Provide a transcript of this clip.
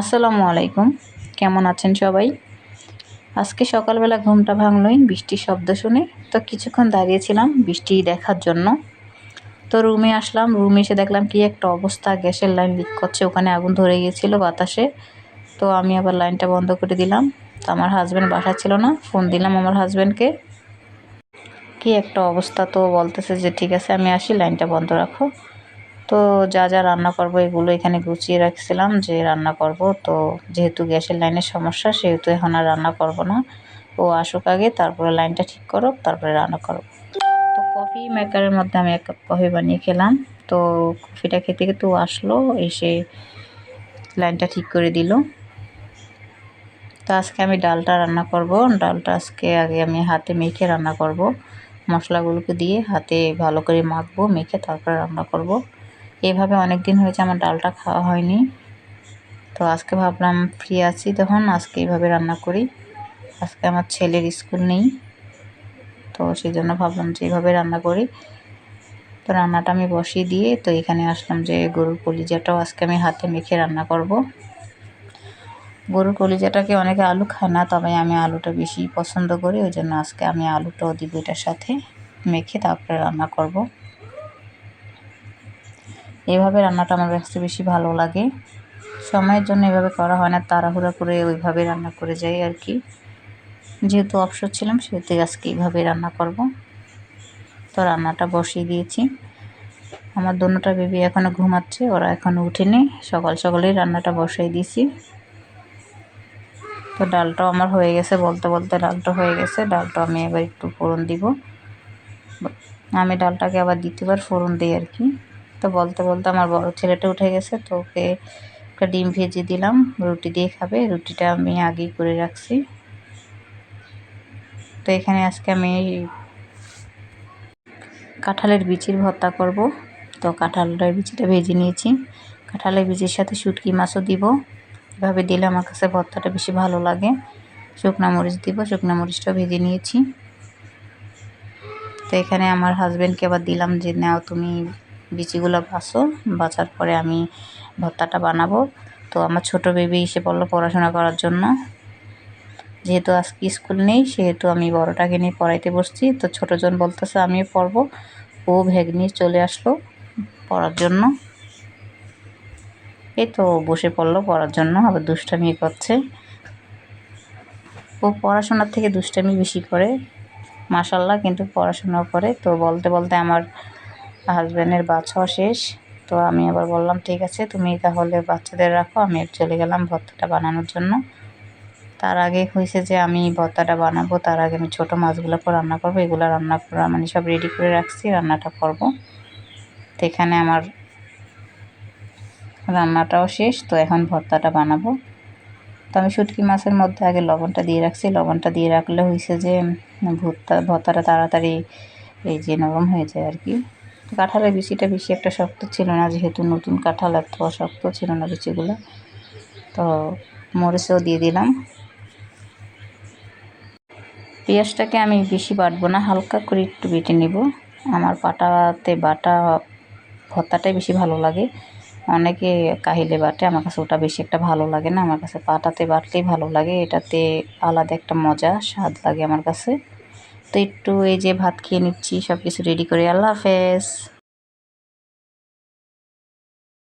আসসালামু আলাইকুম। কেমন আছেন সবাই? আজকে সকালবেলা ঘুমটা ভাঙলই, বৃষ্টির শব্দ শুনে। তো কিছুক্ষণ দাঁড়িয়েছিলাম বৃষ্টি দেখার জন্য। তো রুমে আসলাম, রুমে এসে দেখলাম কি একটা অবস্থা। গ্যাসের লাইন লিক করছে, ওখানে আগুন ধরে গিয়েছিল বাতাসে। তো আমি আবার লাইনটা বন্ধ করে দিলাম। তো আমার হাজব্যান্ড বাসা ছিল না ফোন দিলাম আমার হাজব্যান্ডকে কি একটা অবস্থা তো বলতেছে যে, ঠিক আছে, আমি আসি, লাইনটা বন্ধ রাখো। তো যা যা রান্না করব এগুলো এখানে গুছিয়ে রাখছিলাম যে রান্না করব। তো যেহেতু গ্যাসের লাইনের সমস্যা, সেহেতু এখন আর রান্না করব না। ও আসুক আগে, তারপরে লাইনটা ঠিক করো তারপরে রান্না করো তো কফি মেকারের মধ্যে আমি এক কাপ কফি বানিয়ে খেলাম। তো কফিটা খেতে খেতে আসলো, এসে লাইনটা ঠিক করে দিল। তো আজকে আমি ডালটা রান্না করব। ডালটা আজকে আগে আমি হাতে মেখে রান্না করব। মশলাগুলোকে দিয়ে হাতে ভালো করে মাখবো, মেখে তারপরে রান্না করব। এভাবে অনেক দিন হয়েছে আমার ডালটা খাওয়া হয়নি। তো আজকে ভাবলাম ফ্রি আছি তখন, আজকে এইভাবে রান্না করি। আজকে আমার ছেলের স্কুল নেই। তো সেই জন্য ভাবলাম যে এইভাবে রান্না করি। তো রান্নাটা আমি বসিয়ে দিয়ে তো এখানে আসলাম যে গরুর কলিজাটাও আজকে আমি হাতে মেখে রান্না করব। গরুর কলিজাটাকে অনেকে আলু খায় না, তবে আমি আলুটা বেশি পছন্দ করি, ওই জন্য আজকে আমি আলুটাও দিব এটার সাথে মেখে তারপরে রান্না করব। এভাবে রান্নাটা আমার কাছে বেশি ভালো লাগে। সময়ের জন্য এভাবে করা হয় না, তাড়াহুড়া করে ওইভাবে রান্না করে যাই আর কি। যেহেতু অবসর ছিলাম, সেহেতু আজকে এইভাবে রান্না করব। তো রান্নাটা বসিয়ে দিয়েছি। আমার দোনোটা বেবি এখনও ঘুমাচ্ছে, ওরা এখনও উঠেনি। সকাল সকালেই রান্নাটা বসাই দিয়েছি। তো ডালটাও আমার হয়ে গেছে, বলতে বলতে ডালটা হয়ে গেছে। ডালটা আমি এবার একটু ফোড়ন দিব। আমি ডালটাকে আবার দ্বিতীয়বার ফোড়ন দিই আর কি। তো বলতে বলতে আমার বড় ছেলেটা উঠে গেছে, তো ওকে একটা ডিম ভেজে দিলাম, রুটি দিয়ে খাবে, রুটিটা আমি আগেই করে রাখছি। তো এখানে আজকে আমি কাঁঠালের বিচির ভর্তা করব। তো কাঁঠালের বিচিটা ভেজে নিয়েছি। কাঁঠালের বিচির সাথে শুটকি মাছও দিব। এভাবে দিলে আমার কাছে ভর্তাটা বেশি ভালো লাগে। শুকনা মরিচ দিব, শুকনা মরিচটাও ভেজে নিয়েছি। তো এখানে আমার হাজব্যান্ডকে আবার দিলাম যে, নাও তুমি বিচিগুলো বাছো বাছার পরে আমি ভর্তাটা বানাবো। তো আমার ছোট বেবি এসে পড়ল পড়াশোনা করার জন্য। যেহেতু আজকে স্কুল নেই, সেহেতু আমি বড়টাকে নিয়ে পড়াইতে বসছি। তো ছোটোজন বলতেছে, আমিও পড়ব। ও ভ্যাগ নিয়ে চলে আসলো পড়ার জন্য। এই তো বসে পড়ল পড়ার জন্য, আবার দুষ্টামি করছে। ও পড়াশোনার থেকে দুষ্টামি বেশি করে মাসাল্লাহ কিন্তু পড়াশোনা করে। তো বলতে বলতে আমার হাজব্যান্ডের বাচ্চাও শেষ। তো আমি আবার বললাম, ঠিক আছে, তুমি তাহলে বাচ্চাদের রাখো, আমি চলে গেলাম ভর্তাটা বানানোর জন্য। তার আগে হয়েছে যে আমি ভর্তাটা বানাবো, তার আগে আমি ছোটো মাছগুলোকে রান্না করব, এগুলো রান্না করা মানে সব রেডি করে রাখছি, রান্নাটা করব। তো এখানে আমার রান্নাটাও শেষ, তো এখন ভর্তাটা বানাবো। তো আমি শুটকি মাছের মধ্যে আগে লবণটা দিয়ে রাখছি, লবণটা দিয়ে রাখলে হয়েছে যে ভর্তা ভর্তাটা তাড়াতাড়ি এই যে নরম হয়ে যায় আর কি। কাঁঠালের বিচিটা বেশি একটা শক্ত ছিল না, যেহেতু নতুন কাঁঠাল এত শক্ত ছিল না বিচিগুলো। তো মরিচও দিয়ে দিলাম। পেঁয়াজটাকে আমি বেশি বাটবো না, হালকা করে একটু বেটে নেব। আমার পাটাতে বাটা ভর্তাটাই বেশি ভালো লাগে। অনেকে কাহিলে বাটে, আমার কাছে ওটা বেশি একটা ভালো লাগে না। আমার কাছে পাটাতে বাটলেই ভালো লাগে। এটাতে আলাদা একটা মজা, স্বাদ লাগে আমার কাছে। তো একটু এই যে ভাত খেয়ে নিচ্ছি সব কিছু রেডি করে। আল্লাহ হাফেজ।